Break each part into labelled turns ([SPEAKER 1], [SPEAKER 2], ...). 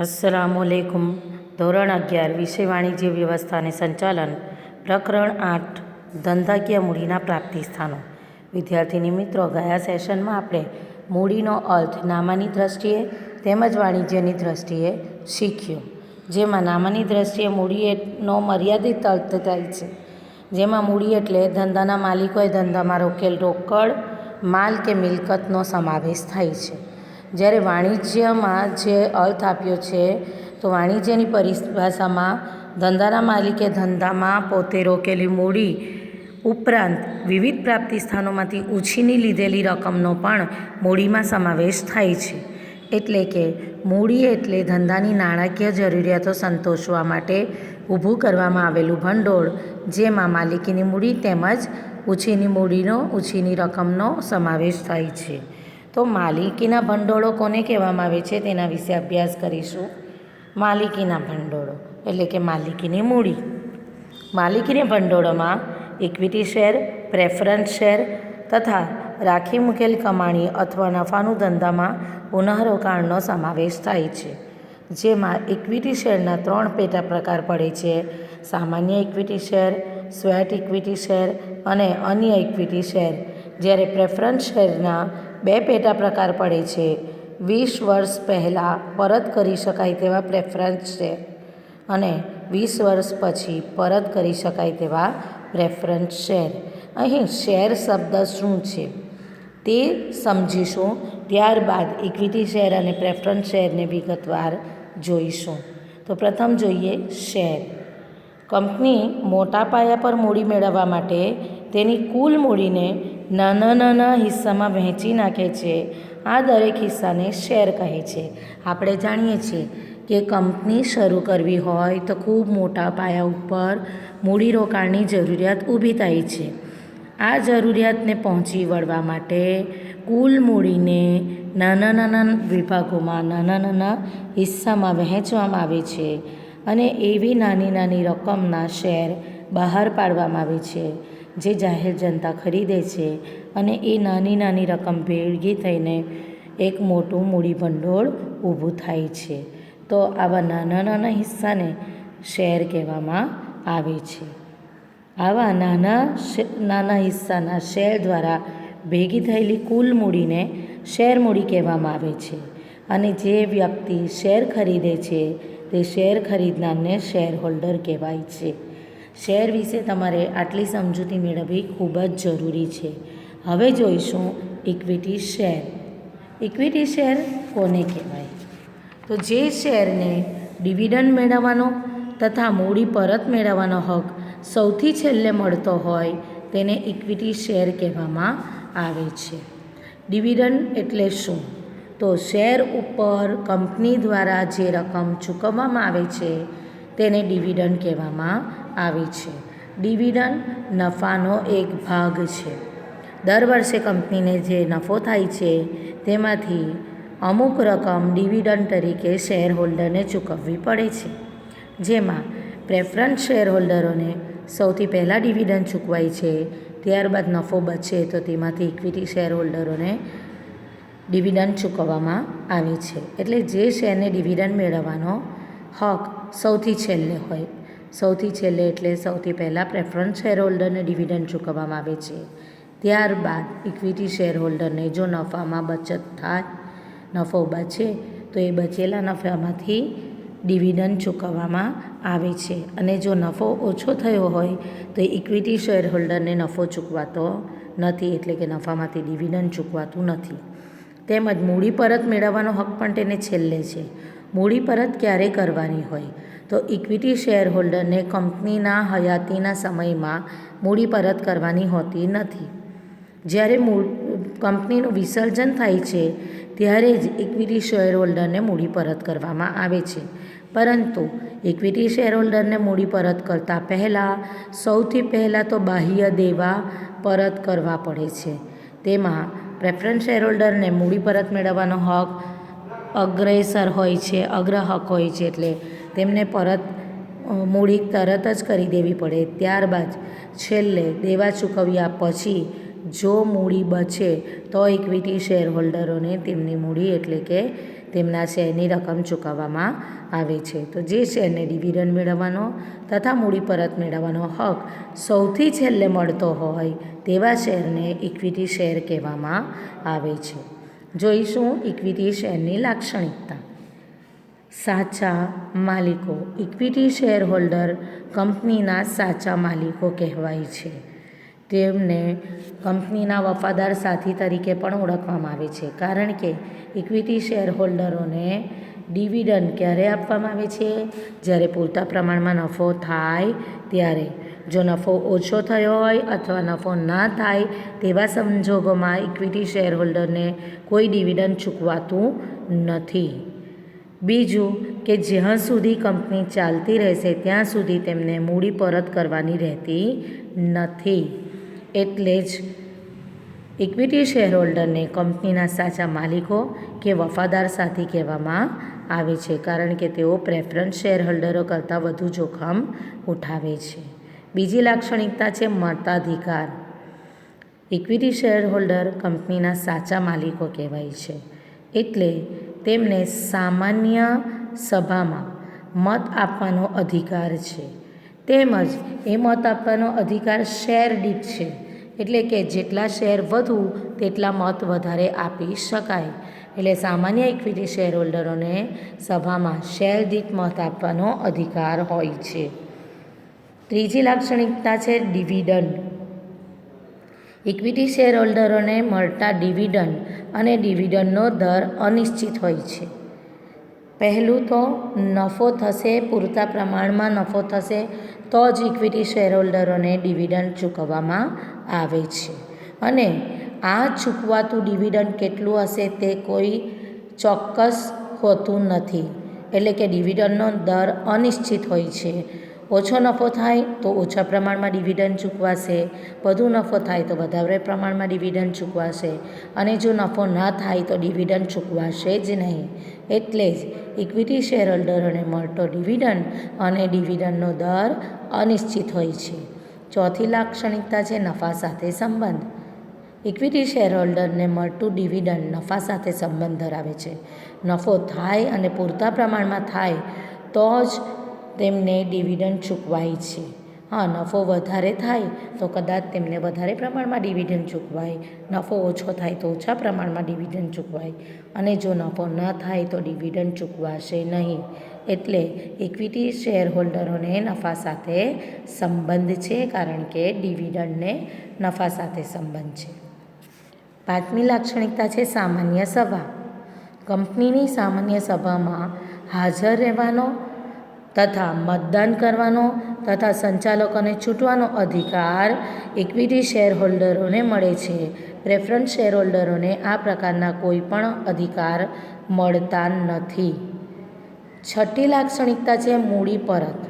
[SPEAKER 1] અસલામુઅલૈકુમ ધોરણ અગિયાર વિષય વાણિજ્ય વ્યવસ્થાને સંચાલન, પ્રકરણ આઠ, ધંધાકીય મૂડીના પ્રાપ્તિ સ્થાનો. વિદ્યાર્થીની મિત્રો ગયા સેશનમાં આપણે મૂડીનો અર્થ નામાની દ્રષ્ટિએ તેમજ વાણિજ્યની દ્રષ્ટિએ શીખ્યું. જેમાં નામાની દ્રષ્ટિએ મૂડીનો મર્યાદિત અર્થ થાય છે. જેમાં મૂડી એટલે ધંધાના માલિકોએ ધંધામાં રોકેલ રોકડ, માલ કે મિલકતનો સમાવેશ થાય છે. જ્યારે વાણિજ્યમાં જે અર્થ આપ્યો છે, તો વાણિજ્યની પરિભાષામાં ધંધાના માલિકે ધંધામાં પોતે રોકેલી મૂડી ઉપરાંત વિવિધ પ્રાપ્તિ સ્થાનોમાંથી ઉછીની લીધેલી રકમનો પણ મૂડીમાં સમાવેશ થાય છે. એટલે કે મૂડી એટલે ધંધાની નાણાકીય જરૂરિયાતો સંતોષવા માટે ઊભું કરવામાં આવેલું ભંડોળ, જેમાં માલિકીની મૂડી તેમજ ઉછીની મૂડીનો, ઉછીની રકમનો સમાવેશ થાય છે. તો માલિકીના ભંડોળો કોને કહેવામાં આવે છે તેના વિશે અભ્યાસ કરીશું. માલિકીના ભંડોળો, એટલે કે માલિકીની મૂડી. માલિકીના ભંડોળોમાં ઇક્વિટી શેર પ્રેફરન્સ શેર તથા રાખી મૂકેલ કમાણી અથવા નફાનું ધંધામાં પુનઃરોકાણનો સમાવેશ થાય છે. જેમાં ઇક્વિટી શેરના ત્રણ પેટા પ્રકાર પડે છે. સામાન્ય equity share sweat equity share અને અન્ય ઇક્વિટી શેર જ્યારે પ્રેફરન્સ શેરના બે પેટા પ્રકાર પડે છે, વીસ વર્ષ પહેલાં પરત કરી શકાય તેવા પ્રેફરન્સ શેર અને વીસ વર્ષ પછી પરત કરી શકાય તેવા પ્રેફરન્સ શેર અહીં શેર શબ્દ શું છે? તે સમજીશું. ત્યારબાદ ઇક્વિટી શેર અને પ્રેફરન્સ શેરને વિગતવાર જોઈશું. તો પ્રથમ જોઈએ શેર કંપની મોટા પાયા પર મૂડી મેળવવા માટે તેની કુલ મૂડીને નાના નાના હિસ્સામાં વહેંચી નાખે છે. આ દરેક હિસ્સાને શેર કહે છે. આપણે જાણીએ છીએ કે કંપની શરૂ કરવી હોય તો ખૂબ મોટા પાયા ઉપર મૂડીરોકાણની જરૂરિયાત ઊભી થાય છે. આ જરૂરિયાતને પહોંચી વળવા માટે કુલ મૂડીને નાના નાના વિભાગોમાં નાના નાના હિસ્સામાં વહેંચવામાં આવે છે. અને એવી નાની નાની રકમના શેર બહાર પાડવામાં આવે છે, જે જાહેર જનતા ખરીદે છે અને એ નાની નાની રકમ ભેગી થઈને એક મોટું મૂડી ભંડોળ ઊભું થાય છે. તો આવા નાના નાના હિસ્સાને શેર કહેવામાં આવે છે. આવા નાના નાના હિસ્સાના શેર દ્વારા ભેગી થયેલી કુલ મૂડીને શેર મૂડી કહેવામાં આવે છે. અને જે વ્યક્તિ શેર ખરીદે છે તે શેર ખરીદનારને શેર હોલ્ડર કહેવાય છે. શેર વિશે તમારે આટલી સમજૂતી મેળવવી ખૂબ જ જરૂરી છે. હવે જોઈશું ઇક્વિટી શેર ઇક્વિટી શેર કોને કહેવાય? તો જે શેરને ડિવિડન્ડ મેળવવાનો તથા મૂડી પરત મેળવવાનો હક સૌથી છેલ્લે મળતો હોય તેને ઇક્વિટી શેર કહેવામાં આવે છે. ડિવિડન્ડ એટલે શું? તો શેર ઉપર કંપની દ્વારા જે રકમ ચૂકવવામાં આવે છે, તેને ડિવિડન્ડ કહેવામાં આવે છે. ડિવિડન્ડ નફાનો એક ભાગ છે. દર વર્ષે કંપનીને જે નફો થાય છે, તેમાંથી અમુક રકમ ડિવિડન્ડ તરીકે શેર હોલ્ડરને ચૂકવવી પડે છે. જેમાં પ્રેફરન્સ શેર હોલ્ડરોને સૌથી પહેલાં ડિવિડન્ડ ચૂકવાય છે, ત્યારબાદ નફો બચે તો તેમાંથી ઇક્વિટી શેર હોલ્ડરોને ડિવિડન્ડ ચૂકવવામાં આવે છે. એટલે જે શેરને ડિવિડન્ડ મેળવવાનો હક સૌથી છેલ્લે હોય. સૌથી છેલ્લે એટલે સૌથી પહેલાં પ્રેફરન્સ શેર હોલ્ડરને ડિવિડન્ડ ચૂકવવામાં આવે છે. ત્યારબાદ ઇક્વિટી શેર હોલ્ડરને જો નફામાં બચત થાય, નફો બચે, તો એ બચેલા નફામાંથી ડિવિડન્ડ ચૂકવવામાં આવે છે. અને જો નફો ઓછો થયો હોય, તો ઇક્વિટી શેર હોલ્ડરને નફો ચૂકવાતો નથી. એટલે કે નફામાંથી ડિવિડન્ડ ચૂકવાતું નથી. તેમજ મૂડી પરત મેળવવાનો હક પણ તેને છેલ્લે છે. મૂડી પરત ક્યારે કરવાની હોય? તો ઇક્વિટી શેર હોલ્ડરને કંપનીના હયાતીના સમયમાં મૂડી પરત કરવાની હોતી નથી. જ્યારે મૂળ કંપનીનું વિસર્જન થાય છે, ત્યારે જ ઇક્વિટી શેર હોલ્ડરને મૂડી પરત કરવામાં આવે છે. પરંતુ ઇક્વિટી શેર હોલ્ડરને મૂડી પરત કરતાં પહેલાં, સૌથી પહેલાં તો બાહ્ય દેવા પરત કરવા પડે છે. તેમાં પ્રેફરન્સ શેર હોલ્ડરને મૂડી પરત મેળવવાનો હક અગ્રેસર હોય છે, અગ્રહક હોય છે, એટલે તેમને પરત મૂડી તરત જ કરી દેવી પડે. ત્યારબાદ છેલ્લે દેવા ચૂકવ્યા પછી જો મૂડી બચે, તો ઇક્વિટી શેર હોલ્ડરોને તેમની મૂડી એટલે કે તેમના શેરની રકમ ચૂકવવામાં આવે છે. તો જે શેરને ડિવિડન્ડ મેળવવાનો તથા મૂડી પરત મેળવવાનો હક સૌથી છેલ્લે મળતો હોય તેવા શેરને ઇક્વિટી શેર કહેવામાં આવે છે. જોઈશું ઇક્વિટી શેરની લાક્ષણિકતા. સાચા માલિકો ઇક્વિટી શેર હોલ્ડર કંપનીના સાચા માલિકો કહેવાય છે. તેમને કંપનીના વફાદાર સાથી તરીકે પણ ઓળખવામાં આવે છે. કારણ કે ઇક્વિટી શેર હોલ્ડરોને ડિવિડન્ડ ક્યારે આપવામાં આવે છે? જ્યારે પૂરતા પ્રમાણમાં નફો થાય ત્યારે. જો નફો ઓછો થયો હોય અથવા નફો ના થાય તેવા સંજોગોમાં ઇક્વિટી શેર હોલ્ડરને કોઈ ડિવિડન્ડ ચૂકવાતું નથી. બીજું કે જ્યાં સુધી કંપની ચાલતી રહેશે ત્યાં સુધી તેમને મૂડી પરત કરવાની રહેતી નથી. એટલે જ ઇક્વિટી શેરહોલ્ડરને કંપનીના સાચા માલિકો કે વફાદાર સાથી કહેવામાં આવે છે, કારણ કે તેઓ પ્રેફરન્સ શેરહોલ્ડરો કરતાં વધુ જોખમ ઉઠાવે છે. બીજી લાક્ષણિકતા છે મતાધિકાર ઇક્વિટી શેરહોલ્ડર કંપનીના સાચા માલિકો કહેવાય છે, એટલે તેમને સામાન્ય સભામાં મત આપવાનો અધિકાર છે. તેમજ એ મત આપવાનો અધિકાર શેર દીઠ છે. એટલે કે જેટલા શેર વધુ, તેટલા મત વધારે આપી શકાય. એટલે સામાન્ય ઇક્વિટી શેર હોલ્ડરોને સભામાં શેર દીઠ મત આપવાનો અધિકાર હોય છે. ત્રીજી લાક્ષણિકતા છે ડિવિડન્ડ ઇક્વિટી શેર હોલ્ડરોને મળતા ડિવિડન્ડ અને ડિવિડન્ડનો દર અનિશ્ચિત હોય છે. પહેલું તો નફો થશે, પૂરતા પ્રમાણમાં નફો થશે, તો જ ઇક્વિટી શેર હોલ્ડરોને ડિવિડન્ડ ચૂકવવામાં આવે છે. અને આ ચૂકવાતું ડિવિડન્ડ કેટલું હશે તે કોઈ ચોક્કસ હોતું નથી. એટલે કે ડિવિડન્ડનો દર અનિશ્ચિત હોય છે. ઓછો નફો થાય તો ઓછા પ્રમાણમાં ડિવિડન્ડ ચૂકવાશે. વધુ નફો થાય તો વધારે પ્રમાણમાં ડિવિડન્ડ ચૂકવાશે. અને જો નફો ના થાય તો ડિવિડન્ડ ચૂકવાશે જ નહીં. એટલે જ ઇક્વિટી શેર હોલ્ડરોને મળતો ડિવિડન્ડ અને ડિવિડન્ડનો દર અનિશ્ચિત હોય છે. ચોથી લાક્ષણિકતા છે નફા સાથે સંબંધ. ઇક્વિટી શેર હોલ્ડરને મળતું ડિવિડન્ડ નફા સાથે સંબંધ ધરાવે છે. નફો થાય અને પૂરતા પ્રમાણમાં થાય તો જ તેમને ડિવિડન્ડ ચૂકવાય છે. હા, નફો વધારે થાય તો કદાચ તેમને વધારે પ્રમાણમાં ડિવિડન્ડ ચૂકવાય. નફો ઓછો થાય તો ઓછા પ્રમાણમાં ડિવિડન્ડ ચૂકવાય. અને જો નફો ન થાય તો ડિવિડન્ડ ચૂકવાશે નહીં. એટલે ઇક્વિટી શેર હોલ્ડરોને નફા સાથે સંબંધ છે, કારણ કે ડિવિડન્ડને નફા સાથે સંબંધ છે. પાંચમી લાક્ષણિકતા છે સામાન્ય સભા. કંપનીની સામાન્ય સભામાં હાજર રહેવાનો તથા મતદાન કરવાનો તથા સંચાલકોને છૂટવાનો અધિકાર ઇક્વિટી શેર હોલ્ડરોને મળે છે. પ્રેફરન્સ શેર હોલ્ડરોને આ પ્રકારના કોઈ પણ અધિકાર મળતા નથી. છઠ્ઠી લાક્ષણિકતા છે મૂડી પરત.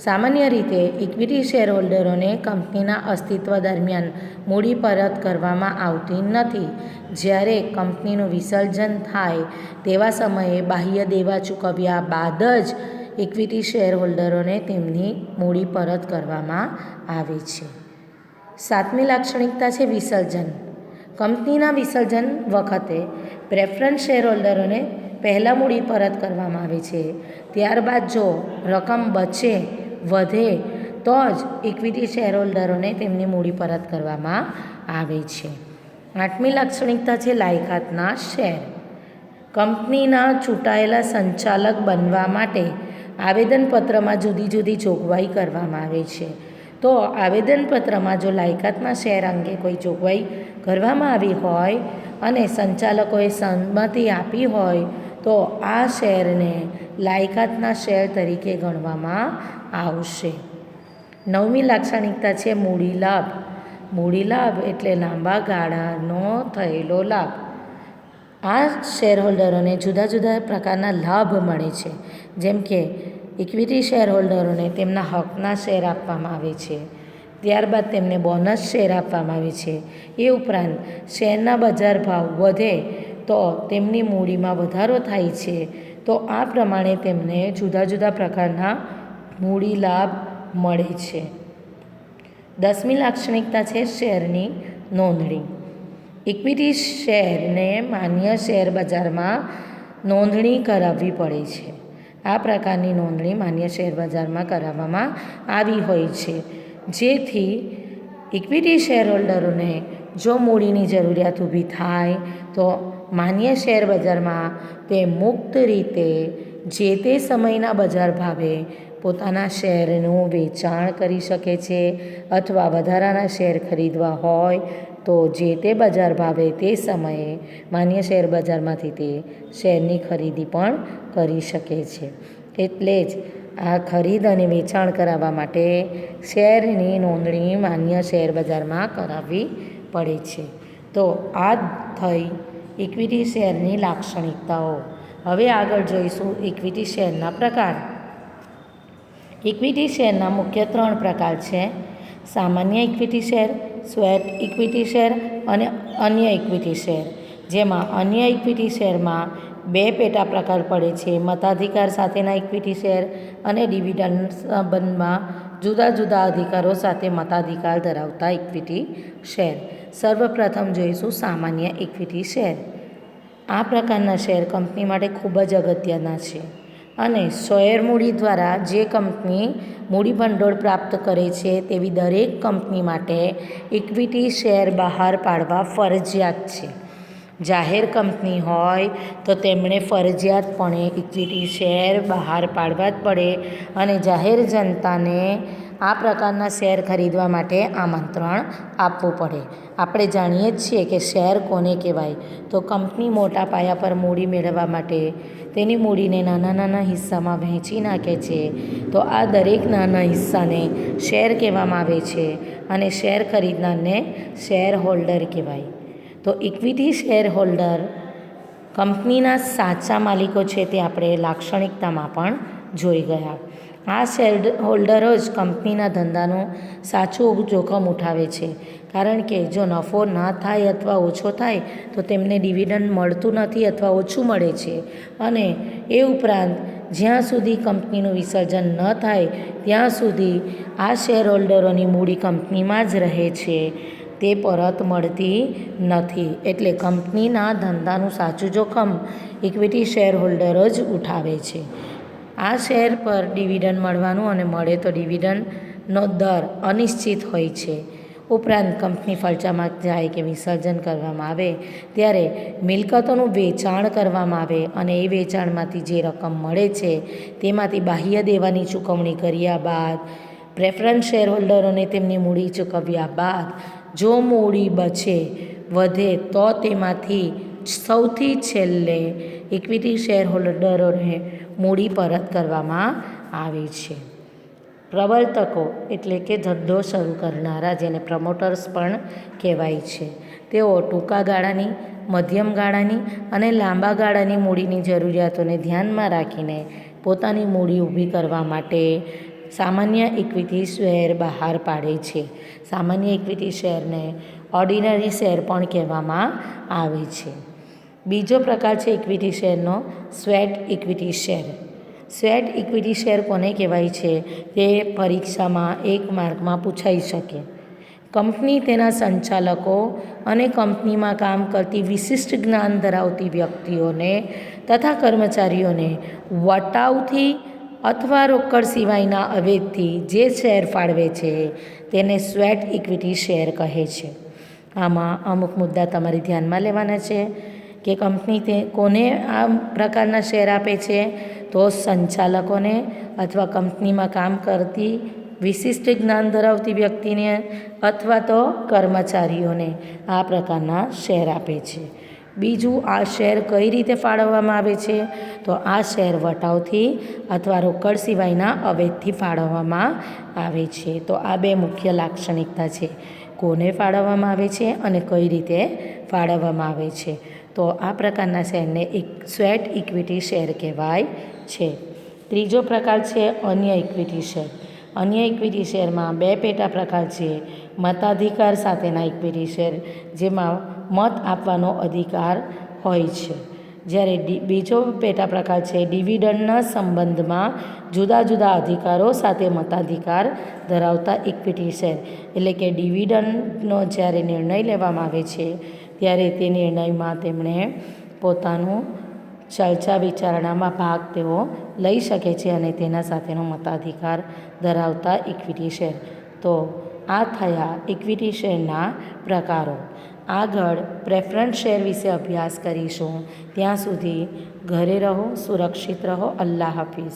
[SPEAKER 1] સામાન્ય રીતે ઇક્વિટી શેર હોલ્ડરોને કંપનીના અસ્તિત્વ દરમિયાન મૂડી પરત કરવામાં આવતી નથી. જ્યારે કંપનીનું વિસર્જન થાય તેવા સમયે બાહ્ય દેવા ચૂકવ્યા બાદ જ ઇક્વિટી શેર હોલ્ડરોને તેમની મૂડી પરત કરવામાં આવે છે. સાતમી લાક્ષણિકતા છે વિસર્જન. કંપનીના વિસર્જન વખતે પ્રેફરન્સ શેર હોલ્ડરોને પહેલાં મૂડી પરત કરવામાં આવે છે. ત્યારબાદ જો રકમ બચે, વધે, તો જ ઇક્વિટી શેર હોલ્ડરોને તેમની મૂડી પરત કરવામાં આવે છે. આઠમી લાક્ષણિકતા છે લાયકાતના શેર. કંપનીના ચૂંટાયેલા સંચાલક બનવા માટે આવેદનપત્રમાં જુદી જુદી જોગવાઈ કરવામાં આવે છે. તો આવેદનપત્રમાં જો લાયકાતના શેર અંગે કોઈ જોગવાઈ કરવામાં આવી હોય અને સંચાલકોએ સંમતિ આપી હોય, તો આ શેરને લાયકાતના શેર તરીકે ગણવામાં આવશે. નવમી લાક્ષણિકતા છે મૂડી લાભ. મૂડી લાભ એટલે લાંબા ગાળાનો થયેલો લાભ. આ શેરહોલ્ડરોને જુદા જુદા પ્રકારના લાભ મળે છે. જેમ કે ઇક્વિટી શેરહોલ્ડરોને તેમના હકના શેર આપવામાં આવે છે. ત્યારબાદ તેમને બોનસ શેર આપવામાં આવે છે. એ ઉપરાંત શેરના બજાર ભાવ વધે તો તેમની મૂડીમાં વધારો થાય છે. તો આ પ્રમાણે તેમને જુદા જુદા પ્રકારના મૂડી લાભ મળે છે. દસમી લાક્ષણિકતા છે શેરની નોંધણી. ઇક્વિટી શેરને માન્ય શેર બજારમાં નોંધણી કરાવવી પડે છે. આ પ્રકારની નોંધણી માન્ય શેરબજારમાં કરાવવામાં આવી હોય છે. જેથી ઇક્વિટી શેરહોલ્ડરોને જો મૂડીની જરૂરિયાત ઊભી થાય, તો માન્ય શેર બજારમાં તે મુક્ત રીતે જે તે સમયના બજાર ભાવે પોતાના શેરનું વેચાણ કરી શકે છે અથવા વધારાના શેર ખરીદવા હોય તો જે તે બજાર ભાવે તે સમયે માન્ય શેર બજારમાંથી તે શેરની ખરીદી પણ કરી શકે છે. એટલે જ આ ખરીદ અને વેચાણ કરાવવા માટે શેરની નોંધણી માન્ય શેર બજારમાં કરાવવી પડે છે. તો આ થઈ ઇક્વિટી શેરની લાક્ષણિકતાઓ. હવે આગળ જોઈશું ઇક્વિટી શેરના પ્રકાર. ઇક્વિટી શેરના મુખ્ય ત્રણ પ્રકાર છે. સામાન્ય equity share sweat equity share અને અન્ય ઇક્વિટી શેર, જેમાં અન્ય ઇક્વિટી શેરમાં બે પેટા પ્રકાર પડે છે. મતાધિકાર સાથેના ઇક્વિટી શેર અને ડિવિડન્ડ સંબંધમાં જુદા જુદા અધિકારો સાથે મતાધિકાર ધરાવતા ઇક્વિટી શેર. સર્વપ્રથમ જોઈશું સામાન્ય ઇક્વિટી શેર. આ પ્રકારના શેર કંપની માટે ખૂબ જ અગત્યના છે. અને શેર મૂડી દ્વારા જે કંપની મૂડીભંડોળ પ્રાપ્ત કરે છે તેવી દરેક કંપની માટે ઇક્વિટી શેર બહાર પાડવા ફરજિયાત છે. જાહેર કંપની હોય તો તેમણે ફરજિયાતપણે ઇક્વિટી શેર બહાર પાડવા જ પડે અને જાહેર જનતાને આ પ્રકારના શેર ખરીદવા માટે આમંત્રણ આપવું પડે. આપણે જાણીએ જ છીએ કે શેર કોને કહેવાય? તો કંપની મોટા પાયા પર મૂડી મેળવવા માટે તેની મૂડીને નાના નાના હિસ્સામાં વહેંચી નાખે છે. તો આ દરેક નાના હિસ્સાને શેર કહેવામાં આવે છે અને શેર ખરીદનારને શેર હોલ્ડર કહેવાય. તો ઇક્વિટી શેર હોલ્ડર કંપનીના સાચા માલિકો છે તે આપણે લાક્ષણિકતામાં પણ જોઈ ગયા. આ શેર હોલ્ડરો જ કંપનીના ધંધાનું સાચું જોખમ ઉઠાવે છે. કારણ કે જો નફો ન થાય અથવા ઓછો થાય, તો તેમને ડિવિડન્ડ મળતું નથી અથવા ઓછું મળે છે. અને એ ઉપરાંત, જ્યાં સુધી કંપનીનું વિસર્જન ન થાય, ત્યાં સુધી આ શેર હોલ્ડરોની મૂડી કંપનીમાં જ રહે છે. તે પરત મળતી નથી. એટલે કંપનીના ધંધાનું સાચું જોખમ ઇક્વિટી શેર હોલ્ડરો જ ઉઠાવે છે. આ શેર પર ડિવિડન્ડ મળવાનું અને મળે તો ડિવિડન્ડનો દર અનિશ્ચિત હોય છે. ઉપરાંત કંપની ફલચામાં જાય કે વિસર્જન કરવામાં આવે, ત્યારે મિલકતોનું વેચાણ કરવામાં આવે અને એ વેચાણમાંથી જે રકમ મળે છે, તેમાંથી બાહ્ય દેવાની ચૂકવણી કર્યા બાદ, પ્રેફરન્સ શેર હોલ્ડરોને તેમની મૂડી ચૂકવ્યા બાદ, જો મૂડી બચે, વધે તો તેમાંથી સૌથી છેલ્લે ઇક્વિટી શેર હોલ્ડરોને મૂડી પરત કરવામાં આવે છે. પ્રવર્તકો એટલે કે ધંધો શરૂ કરનારા જેને પ્રમોટર્સ પણ કહેવાય છે. તેઓ ટૂંકા ગાળાની, મધ્યમ ગાળાની અને લાંબા ગાળાની મૂડીની જરૂરિયાતોને ધ્યાનમાં રાખીને પોતાની મૂડી ઊભી કરવા માટે સામાન્ય ઇક્વિટી શેર બહાર પાડે છે. સામાન્ય ઇક્વિટી શેરને ઓર્ડિનરી શેર પણ કહેવામાં આવે છે. બીજો પ્રકાર છે equity શેરનો sweat equity share sweat equity share કોને કહેવાય છે? તે પરીક્ષામાં એક માર્કમાં પૂછાઈ શકે. કંપની તેના સંચાલકો અને કંપનીમાં કામ કરતી વિશિષ્ટ જ્ઞાન ધરાવતી વ્યક્તિઓને તથા કર્મચારીઓને વટાવથી અથવા રોકડ સિવાયના અવેજથી જે શેર ફાળવે છે તેને સ્વેટ ઇક્વિટી શેર કહે છે. આમાં અમુક મુદ્દા તમારે ધ્યાનમાં લેવાના છે. કે કંપની તે કોને આ પ્રકારના શેર આપે છે, તો સંચાલકોને અથવા કંપનીમાં કામ કરતી વિશિષ્ટ જ્ઞાન ધરાવતી વ્યક્તિને અથવા તો કર્મચારીઓને આ પ્રકારના શેર આપે છે. બીજું, આ શેર કઈ રીતે ફાળવવામાં આવે છે? તો આ શેર વટાવથી અથવા રોકડ સિવાયના અવેધથી ફાળવવામાં આવે છે. તો આ બે મુખ્ય લાક્ષણિકતા છે. કોને ફાળવવામાં આવે છે અને કઈ રીતે ફાળવવામાં આવે છે? તો આ પ્રકારના શેરને એક સ્વેટ ઇક્વિટી શેર કહેવાય છે. ત્રીજો પ્રકાર છે અન્ય ઇક્વિટી શેર. અન્ય ઇક્વિટી શેરમાં બે પેટા પ્રકાર છે. મતાધિકાર સાથેના ઇક્વિટી શેર, જેમાં મત આપવાનો અધિકાર હોય છે. જ્યારે બીજો પેટા પ્રકાર છે ડિવિડન્ડના સંબંધમાં જુદા જુદા અધિકારો સાથે મતાધિકાર ધરાવતા ઇક્વિટી શેર. એટલે કે ડિવિડન્ડનો જ્યારે નિર્ણય લેવામાં આવે છે ત્યારે તે નિર્ણયમાં તેમણે પોતાનું ચર્ચા વિચારણામાં ભાગ તેઓ લઈ શકે છે અને તેના સાથેનો મતાધિકાર ધરાવતા ઇક્વિટી શેર તો આ થયા ઇક્વિટી શેરના પ્રકારો. આગળ પ્રેફરન્સ શેર વિશે અભ્યાસ કરીશું. ત્યાં સુધી ઘરે રહો, સુરક્ષિત રહો. અલ્લાહ હાફિઝ.